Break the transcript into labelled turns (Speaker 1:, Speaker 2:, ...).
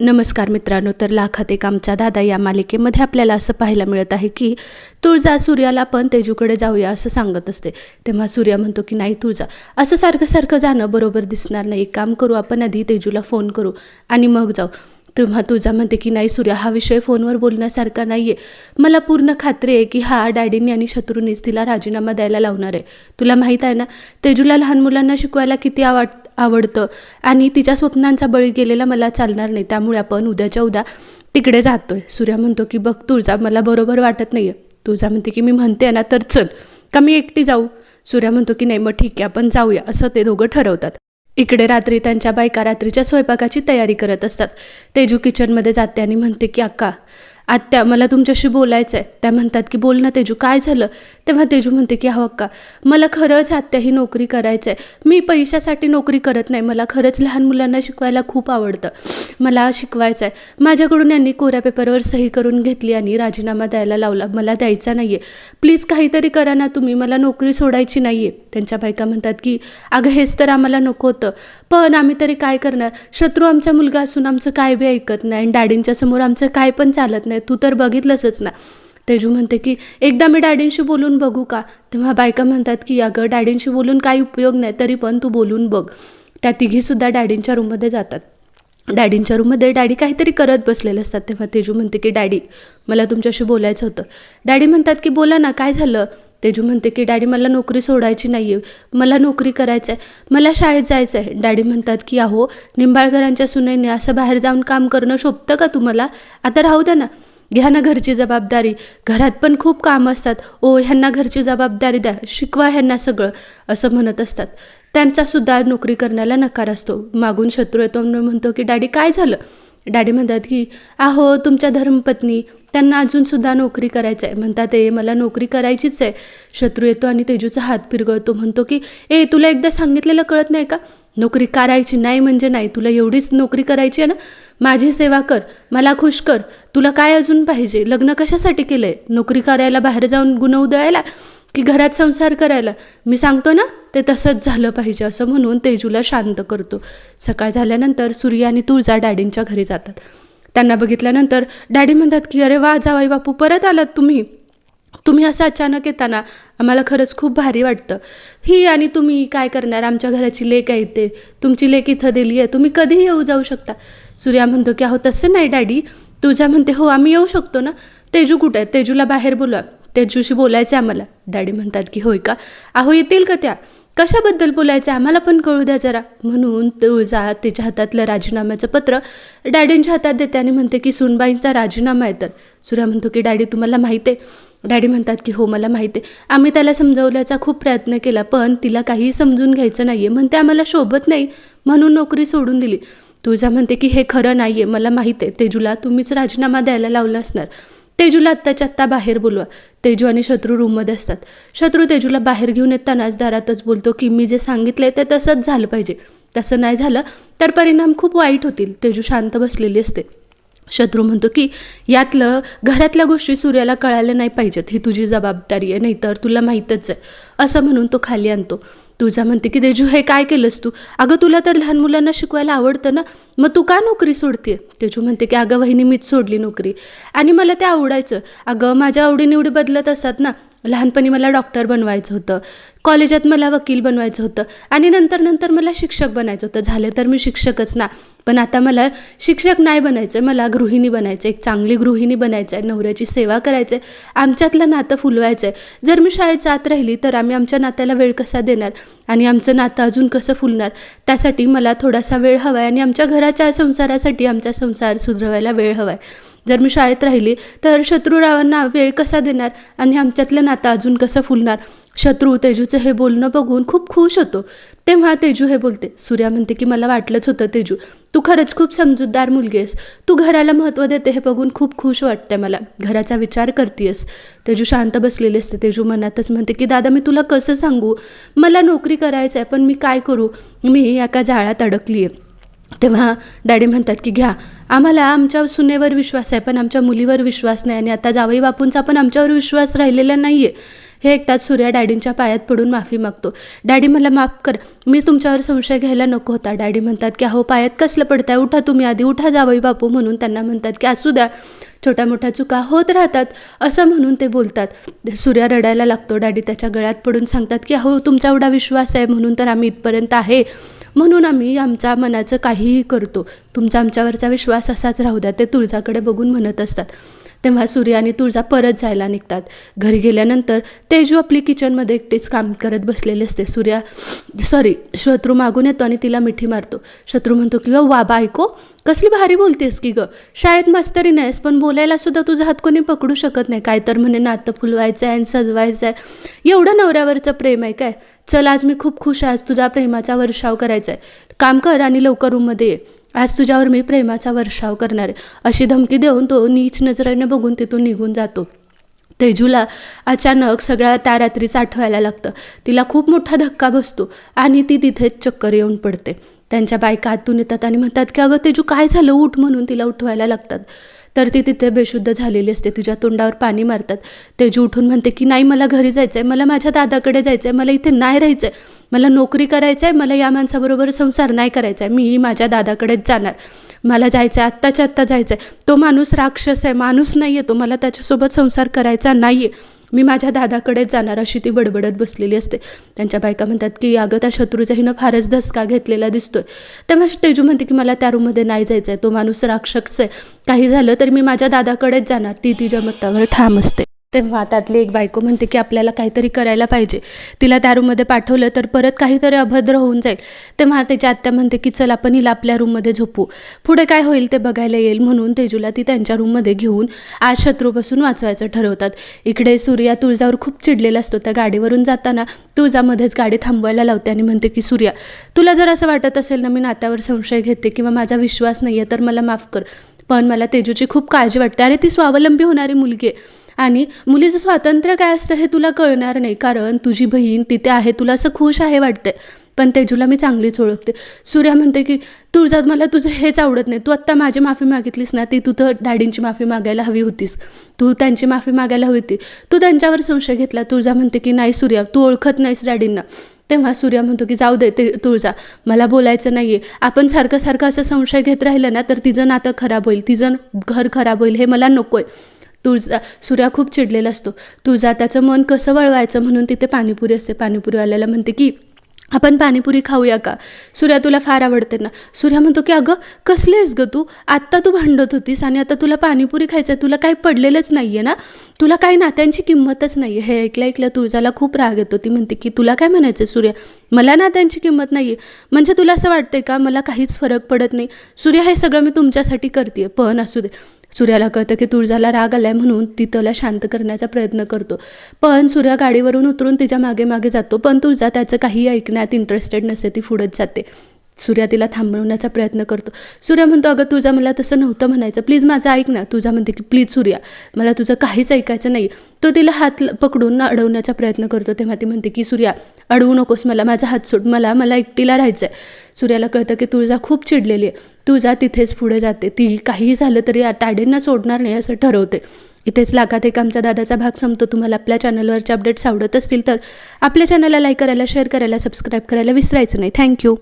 Speaker 1: नमस्कार मित्रांनो तर लाखात एक आमचा दादा या मालिकेमध्ये आपल्याला असं पाहायला मिळत आहे की तुळजा सूर्याला पण तेजूकडे जाऊया असं सांगत असते. तेव्हा सूर्या म्हणतो की नाही तुळजा असं सारखं सारखं जाणं बरोबर दिसणार नाही. एक काम करू आपण आधी तेजूला फोन करू आणि मग जाऊ. तेव्हा तुझा म्हणते की नाही सूर्या हा विषय फोनवर बोलण्यासारखा नाही आहे मला पूर्ण खात्री आहे की हा डॅडींनी आणि शत्रूंनीच तिला राजीनामा द्यायला लावणार आहे. तुला माहीत आहे ना तेजूला लहान मुलांना शिकवायला किती आवड आवडतं. आणि तिच्या स्वप्नांचा बळी गेलेला मला चालणार नाही. त्यामुळे आपण उद्याच्या उद्या तिकडे जातोय. सूर्या म्हणतो की बघ तुळजा मला बरोबर वाटत नाही आहे तुळजा म्हणते की मी म्हणते ना तर चल. का मी एकटी जाऊ? सूर्या म्हणतो की नाही मग ठीक आहे आपण जाऊया. असं ते दोघं ठरवतात. इकडे रात्री त्यांच्या बायका रात्रीच्या स्वयंपाकाची तयारी करत असतात. तेजू किचनमध्ये जाते आणि म्हणते की अक्का आत्या मला तुमच्याशी बोलायचं आहे त्या म्हणतात की बोल ना तेजू काय झालं? तेव्हा तेजू म्हणते की हो अक्का मला खरंच आत्या ही नोकरी करायचं आहे मी पैशासाठी नोकरी करत नाही. मला खरंच लहान मुलांना शिकवायला खूप आवडतं. मला शिकवायचं आहे माझ्याकडून यांनी कोऱ्या पेपरवर सही करून घेतली आणि राजीनामा द्यायला लावला. मला द्यायचा नाही आहे प्लीज काहीतरी करा ना तुम्ही. मला नोकरी सोडायची नाही आहे त्यांच्या बायका म्हणतात की अगं हेच तर आम्हाला नको होतं. पण आम्ही तरी काय करणार? शत्रू आमचा मुलगा असून आमचं काय बी ऐकत नाही आणि डॅडींच्या समोर आमचं काय पण चालत नाही. तू तर बघितलंसच ना. तेजू म्हणते की एकदा मी डॅडींशी बोलून बघू का? तेव्हा बायका म्हणतात की अगं डॅडींशी बोलून काही उपयोग नाही तरी पण तू बोलून बघ. त्या तिघीसुद्धा डॅडींच्या रूममध्ये जातात. डॅडींच्या रूममध्ये डॅडी काहीतरी करत बसलेले असतात. तेव्हा तेजू म्हणते की डॅडी मला तुमच्याशी बोलायचं होतं. डॅडी म्हणतात की बोला ना काय झालं? तेजू म्हणते की डॅडी मला नोकरी सोडायची नाही आहे मला नोकरी करायचं आहे मला शाळेत जायचं आहे डॅडी म्हणतात की अहो निंबाळकरांच्या सुनेने असं बाहेर जाऊन काम करणं शोभतं का तुम्हाला? आता राहू द्या ना. घ्या ना घरची जबाबदारी. घरात पण खूप काम असतात. ओ ह्यांना घरची जबाबदारी द्या. शिकवा ह्यांना सगळं. असं म्हणत असतात. त्यांचासुद्धा नोकरी करण्याला नकार असतो. मागून शत्रू येतो म्हणून म्हणतो की डॅडी काय झालं? डॅडी म्हणतात की आहो तुमच्या धर्मपत्नी त्यांना अजूनसुद्धा नोकरी करायचं आहे म्हणतात ए मला नोकरी करायचीच आहे. शत्रू येतो आणि तेजूचा हात पिरगळतो म्हणतो की ए तुला एकदा सांगितलेलं कळत नाही का? नोकरी करायची नाही म्हणजे नाही तुला एवढीच नोकरी करायची आहे ना? माझी सेवा कर मला खुश कर. तुला काय अजून पाहिजे? लग्न कशासाठी केलं आहे नोकरी करायला बाहेर जाऊन गुन्हा उधळायला? की घरात संसार करायला. मी सांगतो ना ते तसंच झालं पाहिजे असं म्हणून तेजूला शांत करतो. सकाळ झाल्यानंतर सूर्य आणि तुळजा डॅडींच्या घरी जातात. त्यांना बघितल्यानंतर डॅडी म्हणतात की अरे वा जावाई बापू परत आलात तुम्ही? तुम्ही असं अचानक येताना आम्हाला खरंच खूप भारी वाटतं. ही आणि तुम्ही काय करणार? आमच्या घराची लेक आहे ते तुमची लेक इथं दिली आहे. तुम्ही कधीही येऊ जाऊ शकता. सूर्या म्हणतो की अहो तसं नाही डॅडी. तुझा म्हणते हो आम्ही येऊ शकतो ना. तेजू कुठे आहे? तेजूला बाहेर बोलवा. तेजूशी बोलायचं आहे आम्हाला. डॅडी म्हणतात की होय का? अहो येतील का त्या? कशाबद्दल बोलायचं आहे आम्हाला पण कळू द्या जरा. म्हणून तुळजा तिच्या हातातलं राजीनाम्याचं पत्र डॅडींच्या हातात देते आणि म्हणते की सुनबाईंचा राजीनामा आहे तर. सूर्या म्हणतो की डॅडी तुम्हाला माहिती आहे. डॅडी म्हणतात की हो मला माहिती आहे. आम्ही त्याला समजवल्याचा खूप प्रयत्न केला पण तिला काहीही समजून घ्यायचं नाही आहे म्हणते आम्हाला शोभत नाही. म्हणून नोकरी सोडून दिली. तुझा म्हणते की हे खरं नाही आहे मला माहीत आहे. तेजूला तुम्हीच राजीनामा द्यायला लावला असणार. तेजूला आत्ताच्या आत्ता बाहेर बोलवा. तेजू आणि शत्रू रूममध्ये असतात. शत्रू तेजूला बाहेर घेऊन येतानाच दारातच बोलतो की मी जे सांगितले ते तसंच झालं पाहिजे. तसं नाही झालं तर परिणाम खूप वाईट होतील. तेजू शांत बसलेली असते. शत्रू म्हणतो की यातलं घरातल्या गोष्टी सूर्याला कळायला नाही पाहिजेत. ही तुझी जबाबदारी आहे नाहीतर तुला माहीतच आहे. असं म्हणून तो खाली आणतो. तुझा म्हणते की तेजू हे काय केलंस तू? अगं तुला तर लहान मुलांना शिकवायला आवडतं ना? मग तू का नोकरी सोडते तेजू म्हणते की अगं वहिनी मीच सोडली नोकरी. आणि मला ते आवडायचं. अगं माझ्या आवडीनिवडी बदलत असतात ना लहानपणी मला डॉक्टर बनवायचं होतं. कॉलेजात मला वकील बनवायचं होतं. आणि नंतर नंतर मला शिक्षक बनायचं होतं. झाले तर मी शिक्षकच ना. पण आता मला शिक्षक नाही बनायचं आहे मला गृहिणी बनायचं एक चांगली गृहिणी बनायचं आहे नवऱ्याची सेवा करायचं आहे आमच्यातलं नातं फुलवायचं आहे जर मी शाळेत जात राहिली तर आम्ही आमच्या नात्याला वेळ कसा देणार? आणि आमचं नातं अजून कसं फुलणार? त्यासाठी मला थोडासा वेळ हवा आहे आणि आमच्या घराच्या संसारासाठी आमचा संसार सुधरवायला वेळ हवा आहे जर मी शाळेत राहिली तर शत्रुरावांना वेळ कसा देणार आणि आमच्यातलं नातं अजून कसं फुलणार? शत्रू तेजूचं हे बोलणं बघून खूप खुश होतो. तेव्हा तेजू हे बोलते सूर्या म्हणते की मला वाटलंच होतं तेजू तू खरंच खूप समजूतदार मुलगी आहेस. तू घराला महत्त्व देते हे बघून खूप खुश वाटते मला. घराचा विचार करतेस तेजू शांत बसलेली असते. तेजू मनातच म्हणते की दादा मी तुला कसं सांगू? मला नोकरी करायचं आहे पण मी काय करू? मी एका जाळ्यात अडकली आहे तेव्हा डॅडी म्हणतात की घ्या आम्हाला आमच्या सुनेवर विश्वास आहे पण आमच्या मुलीवर विश्वास नाही आणि आता जावई बापूंचा पण आमच्यावर विश्वास राहिलेला नाही आहे हे ऐकतात सूर्या डॅडींच्या पायात पडून माफी मागतो. डॅडी मला माफ कर मी तुमच्यावर संशय घ्यायला नको होता. डॅडी म्हणतात की अहो पायात कसलं पडताय? उठा तुम्ही आधी उठा जावई बापू म्हणून त्यांना म्हणतात की असू द्या छोट्या मोठ्या चुका होत राहतात असं म्हणून ते बोलतात. सूर्या रडायला लागतो. डॅडी त्याच्या गळ्यात पडून सांगतात की अहो तुमचा एवढा विश्वास आहे म्हणून तर आम्ही इथपर्यंत आहे. म्हणून आम्ही आमच्या मनाचं काहीही करतो. तुमचा आमच्यावरचा विश्वास असाच राहू द्या. ते तुळजाकडे बघून म्हणत असतात. तेव्हा सूर्य आणि तुळजा परत जायला निघतात. घरी गेल्यानंतर तेजू आपली किचनमध्ये एकटीच काम करत बसलेली असते. सूर्या सॉरी शत्रू मागून येतो आणि तिला मिठी मारतो. शत्रू म्हणतो की ग वा बायको कसली भारी बोलतेस की ग. शाळेत मास्तरी नाहीस पण बोलायला सुद्धा तुझा हात कोणी पकडू शकत नाही. काय तर म्हणे नातं फुलवायचं आहे आणि सजवायचं आहे एवढं नवऱ्यावरचं प्रेम आहे काय? चल आज मी खूप खुश आहे. आज तुझा प्रेमाचा वर्षाव करायचा आहे काम कर आणि लवकर रूममध्ये ये. आज तुझ्यावर मी प्रेमाचा वर्षाव करणार आहे. अशी धमकी देऊन तो नीच नजरेने बघून तिथून निघून जातो. तेजूला अचानक सगळ्या त्या रात्रीच आठवायला लागतं. तिला खूप मोठा धक्का बसतो आणि ती तिथेच चक्कर येऊन पडते. त्यांच्या बायका आतून येतात आणि म्हणतात की अगं तेजू काय झालं? उठ म्हणून तिला उठवायला लागतात. तर ती तिथे बेशुद्ध झालेली असते. तिच्या तोंडावर पाणी मारतात. तेजी उठून म्हणते की नाही मला घरी जायचं आहे मला माझ्या दादाकडे जायचं आहे मला इथे नाही राहायचं आहे मला नोकरी करायचं आहे मला या माणसाबरोबर संसार नाही करायचा आहे मी माझ्या दादाकडेच जाणार. मला जायचं आहे आत्ताच्या आत्ता जायचं आहे तो माणूस राक्षस आहे. माणूस नाही आहे तो. मला त्याच्यासोबत संसार करायचा नाही आहे मी माझ्या दादाकडेच जाणार अशी ती बडबडत बसलेली असते. त्यांच्या बायका म्हणतात की अगं त्या शत्रूचा हिनं फारच धसका घेतलेला दिसतोय. तेव्हा तेजू म्हणते की मला त्या रूममध्ये नाही जायचं आहे तो माणूस राक्षस आहे. काही झालं तर मी माझ्या दादाकडेच जाणार. ती तिच्या मतावर ठाम असते. तेव्हा त्यातली एक बायको म्हणते की आपल्याला काहीतरी करायला पाहिजे. तिला त्या रूममध्ये पाठवलं तर परत काहीतरी अभद्र होऊन जाईल. तेव्हा त्याची आत्या म्हणते की चल आपण हिला आपल्या रूममध्ये झोपू. पुढे काय होईल ते बघायला येईल म्हणून तेजूला ती त्यांच्या रूममध्ये घेऊन आज शत्रूपासून वाचवायचं ठरवतात. इकडे सूर्या तुळजावर खूप चिडलेला असतो. त्या गाडीवरून जाताना तुळजामध्येच गाडी थांबवायला लावते आणि म्हणते की सूर्या तुला जर असं वाटत असेल ना मी नात्यावर संशय घेते किंवा माझा विश्वास नाही आहे तर मला माफ कर. पण मला तेजूची खूप काळजी वाटते. अरे ती स्वावलंबी होणारी मुलगी आहे. आणि मुलीचं स्वातंत्र्य काय असतं हे तुला कळणार नाही. कारण तुझी बहीण तिथे आहे तुला असं खुश आहे वाटते पण तेजूला मी चांगलीच ओळखते. सूर्या म्हणते की तुझ्यात मला तुझं हेच आवडत नाही. तू आत्ता माझी माफी मागितलीस ना ती तू तर डॅडींची माफी मागायला हवी होतीस. तू त्यांची माफी मागायला हवी होती. तू त्यांच्यावर संशय घेतला. तुळजा म्हणते की नाही सूर्या तू ओळखत नाहीस डॅडींना. तेव्हा सूर्या म्हणतो की जाऊ दे ते तुळजा मला बोलायचं नाही आहे आपण सारखं सारखं असं संशय घेत राहिलं ना तर तिचं नातं खराब होईल. तिचं घर खराब होईल. हे मला नको आहे तुळजा सूर्या खूप चिडलेला असतो. तुळजा त्याचं मन कसं वळवायचं म्हणून तिथे पाणीपुरी असते. पाणीपुरीवाल्याला म्हणते की आपण पाणीपुरी खाऊया का? सूर्या तुला फार आवडते ना? सूर्या म्हणतो की अगं कसली आहेस गं तू? आत्ता तू भांडत होतीस आणि आता तुला पाणीपुरी खायचं आहे तुला काही पडलेलंच नाही आहे ना? तुला काही नात्यांची किंमतच नाही आहे हे ऐकलं ऐकलं तुळजाला खूप राग येतो. ती म्हणते की तुला काय म्हणायचं सूर्या? मला नात्यांची किंमत नाही आहे म्हणजे तुला असं वाटतंय का? मला काहीच फरक पडत नाही. सूर्या हे सगळं मी तुमच्यासाठी करते पण असू दे. सूर्याला कळतं की तुळजाला राग आलाय म्हणून ती त्याला शांत करण्याचा प्रयत्न करतो. पण सूर्या गाडीवरून उतरून तिच्यामागे मागे जातो. पण तुळजा त्याचं काही ऐकण्यात इंटरेस्टेड नसते. ती पुढत जाते. सूर्या तिला थांबवण्याचा प्रयत्न करतो. सूर्या म्हणतो अगं तुझा मला तसं नव्हतं म्हणायचं. प्लीज माझं ऐक ना. तुझा म्हणते की प्लीज सूर्या मला तुझं काहीच ऐकायचं नाही. तो तिला हात ल- पकडून अडवण्याचा प्रयत्न करतो. तेव्हा ती म्हणते की सूर्या अडवू नकोस मला. माझा हात सोड. मला मला एकटीला राहायचं आहे सूर्याला कळतं की तुळजा खूप चिडलेली आहे. तुळजा तिथेच पुढे जाते. ती काहीही झालं तरी या सोडणार नाही असं ठरवते. इथेच लागात एक आमचा दादाचा भाग संपतो. तुम्हाला आपल्या चॅनलवरचे अपडेट्स आवडत असतील तर आपल्या चॅनलला लाईक करायला शेअर करायला सबस्क्राईब करायला विसरायचं नाही. थँक्यू.